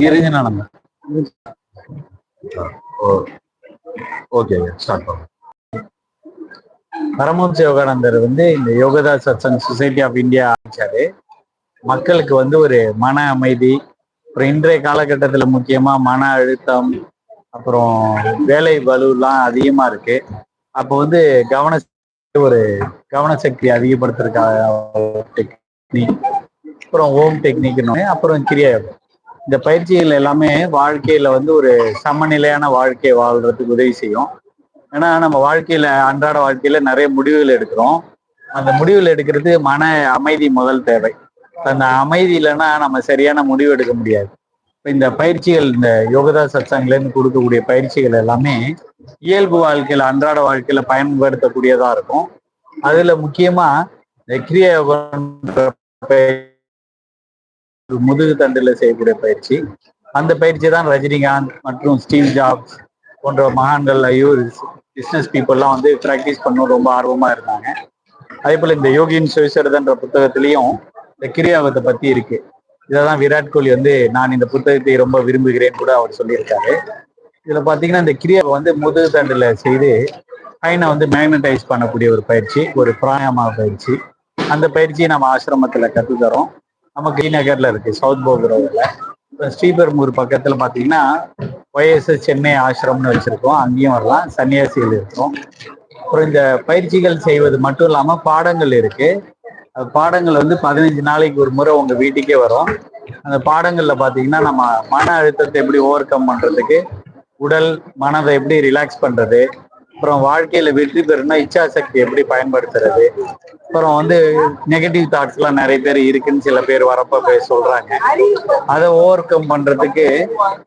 நிரஞ்சனானந்தம் ஓகேங்க ஸ்டார்ட் பண்ணுங்க பரமஹம்ச யோகானந்தர் வந்து இந்த Yogoda Satsang society of India ஆரம்பிச்சாரு. மக்களுக்கு வந்து ஒரு மன அமைதி அப்புறம் இன்றைய காலகட்டத்துல முக்கியமா மன அழுத்தம் அப்புறம் வேலை வலுலாம் அதிகமா இருக்கு. அப்போ வந்து கவன ஒரு கவனசக்தி அதிகப்படுத்துறதுக்காக டெக்னிக் அப்புறம் ஓம் டெக்னிக்னு அப்புறம் கிரியா யோகம். இந்த பயிற்சிகள் எல்லாமே வாழ்க்கையில வந்து ஒரு சமநிலையான வாழ்க்கையை வாழ்றதுக்கு உதவி செய்யும். ஏன்னா நம்ம வாழ்க்கையில அன்றாட வாழ்க்கையில நிறைய முடிவுகள் எடுக்கிறோம். அந்த முடிவுகள் எடுக்கிறது மன அமைதி முதல் தேவை. அந்த அமைதி இல்லைன்னா நம்ம சரியான முடிவு எடுக்க முடியாது. இப்போ இந்த பயிற்சிகள் இந்த யோகதா சத்சங்ல கொடுக்கக்கூடிய பயிற்சிகள் எல்லாமே இயல்பு வாழ்க்கையில அன்றாட வாழ்க்கையில் பயன்படுத்தக்கூடியதாக இருக்கும். அதில் முக்கியமா இந்த கிரியா யோகன்ற முதுகு தண்டில் செய்யக்கூடிய பயிற்சி. அந்த பயிற்சி தான் ரஜினிகாந்த் மற்றும் ஸ்டீவ் ஜாப்ஸ் போன்ற மகான்கள் ஐயூர் பிஸ்னஸ் பீப்புளெலாம் வந்து ப்ராக்டிஸ் பண்ணணும். ரொம்ப ஆர்வமாக இருந்தாங்க. அதே போல் இந்த யோகியின் சுயசரிதன்ற புத்தகத்திலையும் இந்த கிரியாவத்தை பற்றி இருக்கு. இதைதான் விராட் கோலி வந்து நான் இந்த புத்தகத்தை ரொம்ப விரும்புகிறேன் கூட அவர் சொல்லியிருக்காரு. இதில் பார்த்தீங்கன்னா இந்த கிரியாவை வந்து முதுகு தண்டில் செய்து பையனை வந்து மேக்னடைஸ் பண்ணக்கூடிய ஒரு பயிற்சி ஒரு பிராயமா பயிற்சி. அந்த பயிற்சியை நம்ம ஆசிரமத்தில் கற்றுத்தரோம் நம்ம நகர்ல இருக்கு சவுத் போகுறதுல ஸ்ரீபெரும்பூர் பக்கத்துல பாத்தீங்கன்னா ஒய்எஸ் சென்னை ஆசிரமம்னு வச்சிருக்கோம். அங்கேயும் வரலாம். சன்னியாசிகள் இருக்கும். அப்புறம் இந்த பயிற்சிகள் செய்வது மட்டும் இல்லாம பாடங்கள் இருக்கு. பாடங்கள் வந்து பதினஞ்சு நாளைக்கு ஒரு முறை உங்க வீட்டுக்கே வரும். அந்த பாடங்கள்ல பாத்தீங்கன்னா நம்ம மன அழுத்தத்தை எப்படி ஓவர் கம் பண்றதுக்கு உடல் மனதை எப்படி ரிலாக்ஸ் பண்றது அப்புறம் வாழ்க்கையில வெற்றி பெறணும்னா இச்சாசக்தி எப்படி பயன்படுத்துறது? அப்புறம் வந்து நெகட்டிவ் தாட்ஸ் எல்லாம் நிறைய பேர் இருக்குன்னு சில பேர் வரப்ப போய் சொல்றாங்க. அதை ஓவர் கம் பண்றதுக்கு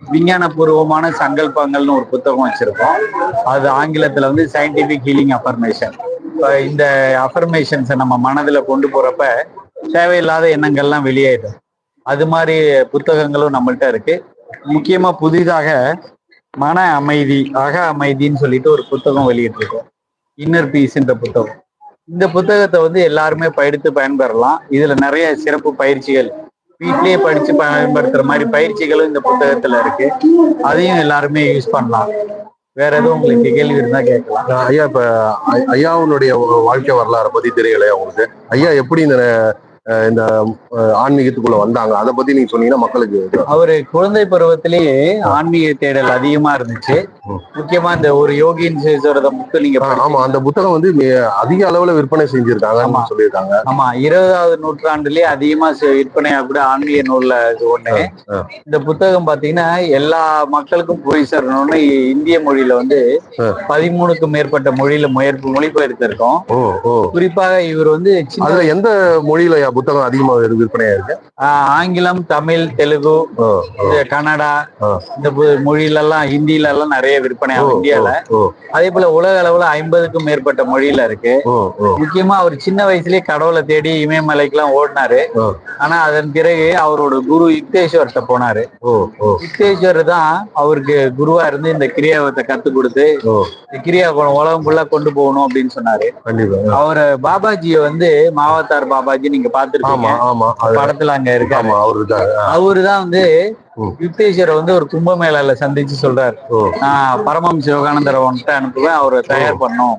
விஞ்ஞான பூர்வமான சங்கல்பங்கள்னு ஒரு புத்தகம் வச்சிருக்கோம். அது ஆங்கிலத்துல வந்து சயின்டிபிக் ஹீலிங் அஃபர்மேஷன் இந்த அஃபர்மேஷன்ஸை நம்ம மனதுல கொண்டு போறப்ப தேவையில்லாத எண்ணங்கள்லாம் வெளியேறும் அது மாதிரி புத்தகங்களும் நம்மள்கிட்ட இருக்கு. முக்கியமா புதிதாக மன அமைதி அக அமைதின்னு சொல்லிட்டு ஒரு புத்தகம் வெளியிட்டிருக்கோம் இன்னர் பீஸ்ன்ற புத்தகம். இந்த புத்தகத்தை வந்து எல்லாருமே படித்து பயன்பெறலாம். இதுல நிறைய சிறப்பு பயிற்சிகள் வீட்லயே படிச்சு பயன்படுத்துற மாதிரி பயிற்சிகளும் இந்த புத்தகத்துல இருக்கு. அதையும் எல்லாருமே யூஸ் பண்ணலாம். வேற எதுவும் உங்களுக்கு கேள்வி இருந்தா கேட்கலாம். ஐயா இப்ப ஐயாவுடைய வாழ்க்கை வரலாறை பத்தி தெரியலையா உங்களுக்கு? ஐயா எப்படி இந்த இந்த ஆன்மீகத்துக்குள்ள வந்தாங்க. அதை பத்தி நீங்க சொன்னீங்கன்னா மக்களுக்கு அவரு குழந்தை பருவத்திலேயே ஆன்மீக தேடல் அதிகமா இருந்துச்சு. முக்கியமா இந்த ஒரு யோகின் சேசுவரத நீங்க ஆமா. அந்த புத்தகம் வந்து அதிக அளவுல விற்பனை ஆமா. செஞ்சிருக்காங்கன்னு சொல்லியிருக்காங்க. ஆமா. இருபதாவது நூற்றாண்டுலயே அதிகமா விற்பனையா கூட ஆன்மீக நூல்ல இது ஒண்ணு. இந்த புத்தகம் பாத்தீங்கன்னா எல்லா மக்களுக்கும் போய் சேரணும்னு இந்திய மொழியில வந்து. பதிமூணுக்கும் மேற்பட்ட மொழியில முயற்பு மொழிபெயர்த்திருக்கோம் குறிப்பாக இவர் வந்து எந்த மொழியில புத்தகம் அதிகமா விற்ப- விற்பனையா இருக்கு? ஆங்கிலம் தமிழ் தெலுங்கு கன்னடா. இந்த மொழியில எல்லாம் ஹிந்தில எல்லாம் நிறைய விற்பனை இந்தியால. அதே போல உலக அளவுல ஐம்பதுக்கும் மேற்பட்ட மொழியில இருக்கு. முக்கியமா அவர் சின்ன வயசுலயே கடவுளை தேடி இமயமலைக்கு எல்லாம் ஓடினாரு. ஆனா அதன் பிறகு அவரோட குரு யுக்தேஸ்வர்கிட்ட போனாரு. யுக்தேஸ்வர் தான் அவருக்கு குருவா இருந்து இந்த கிரியாவத்தை கத்து கொடுத்து கிரியா உலகம் ஃபுல்லா கொண்டு போகணும் அப்படின்னு சொன்னாரு. அவர் பாபாஜியை வந்து மாவத்தார் பாபாஜி நீங்க ஆமா பாத்துருக்கீங்க ஆமா. அது- படத்துல அங்க இருக்காரு. அவரு தான் வந்து ம். யுக்தேஸ்வரை வந்து ஒரு கும்பமேளால சந்திச்சு சொல்றாரு. நான் பரமம் சிவகானந்தரை வந்துட்டு அனுப்புவேன் அவரை தயார் பண்ணும்.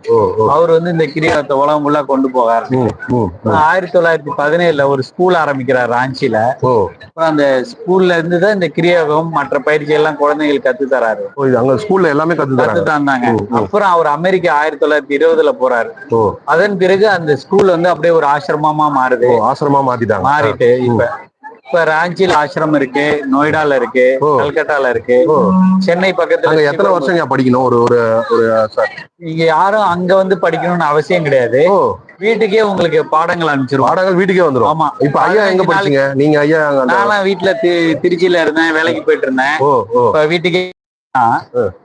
அவர் வந்து இந்த கிரியாவத்தை உலகம் ஃபுல்லா கொண்டு போகாரு. ஆயிரத்தி தொள்ளாயிரத்தி பதினேழுல ஒரு ஸ்கூல் ஆரம்பிக்கிறார் ராஞ்சில. அந்த ஸ்கூல்ல இருந்து தான் இந்த கிரியாகம் மற்ற பயிற்சி எல்லாம் குழந்தைகளுக்கு கத்து தராரு. அங்க ஸ்கூல்ல எல்லாமே கத்து கத்து தந்தாங்க. அப்புறம் அவர் அமெரிக்கா ஆயிரத்தி தொள்ளாயிரத்தி இருபதுல போறாரு. அதன் பிறகு அந்த ஸ்கூல் வந்து அப்படியே ஒரு ஆசிரமமா மாறுது. ஆசிரமா மாத்திட்டாங்க. மாறிட்டு இப்ப இப்ப ராஞ்சில ஆசிரமம் இருக்கு நொய்டால இருக்கு. கல்கட்டால இருக்கு சென்னை பக்கத்துல எத்தனை வருஷம் படிக்கணும்? ஒரு ஒரு ஒரு நீங்க யாரும் அங்க வந்து படிக்கணும்னு அவசியம் கிடையாது. வீட்டுக்கே உங்களுக்கு பாடங்கள் அனுப்பிச்சிருவாங்க பாடங்கள் வீட்டுக்கே வந்துரும். ஆமா. இப்ப ஐயா எங்க படிச்சீங்க? நீங்க ஐயா நான்லாம் வீட்டுல திருச்சியில இருந்தேன் வேலைக்கு போயிட்டு இருந்தேன் இப்ப வீட்டுக்கே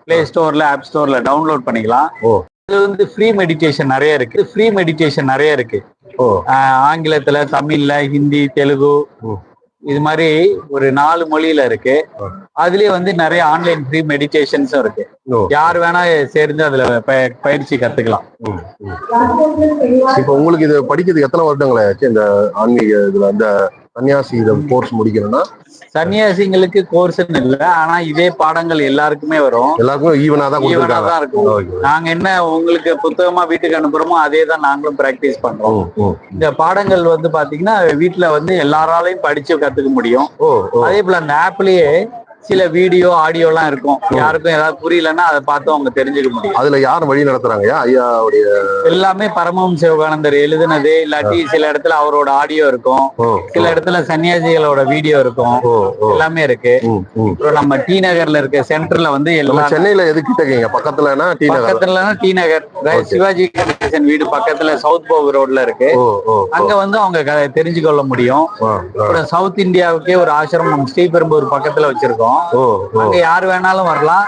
பிளே ஸ்டோர்ல ஆப் ஸ்டோர்ல டவுன்லோட் பண்ணிக்கலாம். இது வந்து ஃப்ரீ மெடிடேஷன் நிறைய இருக்கு. ஃப்ரீ மெடிடேஷன் நிறைய இருக்கு. ஆங்கிலத்துல தமிழ்ல ஹிந்தி தெலுங்கு. இது மாதிரி ஒரு நாலு மொழியில இருக்கு. அதுலயே வந்து நிறைய ஆன்லைன் ஃப்ரீ மெடிடேஷன்ஸும் இருக்கு. யார் வேணா சேர்ந்து அதுல பயிற்சி கத்துக்கலாம். இப்ப உங்களுக்கு இது படிக்கிறதுக்கு எத்தனை வருடங்கள் ஆச்சு இந்த ஆன்மீக இதுல இந்த சன்னியாசி இதை கோர்ஸ் முடிக்கணும்னா சன்னியாசிங்களுக்கு கோர்ஸ்னு இல்ல ஆனா இதே பாடங்கள் எல்லாருக்குமே வரும். எல்லாருக்கும் ஈவனா தான் ஈவனா தான் இருக்கும். நாங்க என்ன உங்களுக்கு புத்தகமா வீட்டுக்கு அனுப்புறோமோ அதே தான் நாங்களும் பிராக்டிஸ் பண்றோம். இந்த பாடங்கள் வந்து பாத்தீங்கன்னா வீட்ல வந்து எல்லாராலையும் படிச்சு கத்துக்க முடியும். அதே போல அந்த ஆப்லயே சில வீடியோ ஆடியோ எல்லாம் இருக்கும். யாருக்கும் ஏதாவது புரியலன்னா அதை பார்த்து அவங்க தெரிஞ்சுக்க முடியும். அதுல யார் வழி நடத்துறாங்கய்யா? ஐயாவுடைய எல்லாமே பரமஹம் சிவகானந்தர் எழுதுனது இல்லாட்டி சில இடத்துல அவரோட ஆடியோ இருக்கும். சில இடத்துல சன்னியாசிகளோட வீடியோ இருக்கும். எல்லாமே இருக்கு. நம்ம டி நகர்ல இருக்க சென்டர்ல வந்து சென்னையில எது கிட்டக்கீங்க பக்கத்துலனா டி நகர்? பக்கத்துல டி நகர். சிவாஜி கணேசன் வீடு பக்கத்துல சவுத் போக் ரோட்ல இருக்கு. அங்க வந்து அவங்க தெரிஞ்சு கொள்ள முடியும். சவுத் இந்தியாவுக்கே ஒரு ஆசிரமம் ஸ்ரீபெரும்பூர் பக்கத்துல வச்சிருக்கோம். ஓ அங்க யார் வேணாலும் வரலாம்.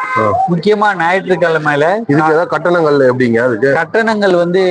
முக்கியமா ஞாயிற்றுக்கிழமையில இதுக்கு ஏதாவது கட்டணங்கள் எப்படிங்க அதுக்கு? கட்டணங்கள் வந்து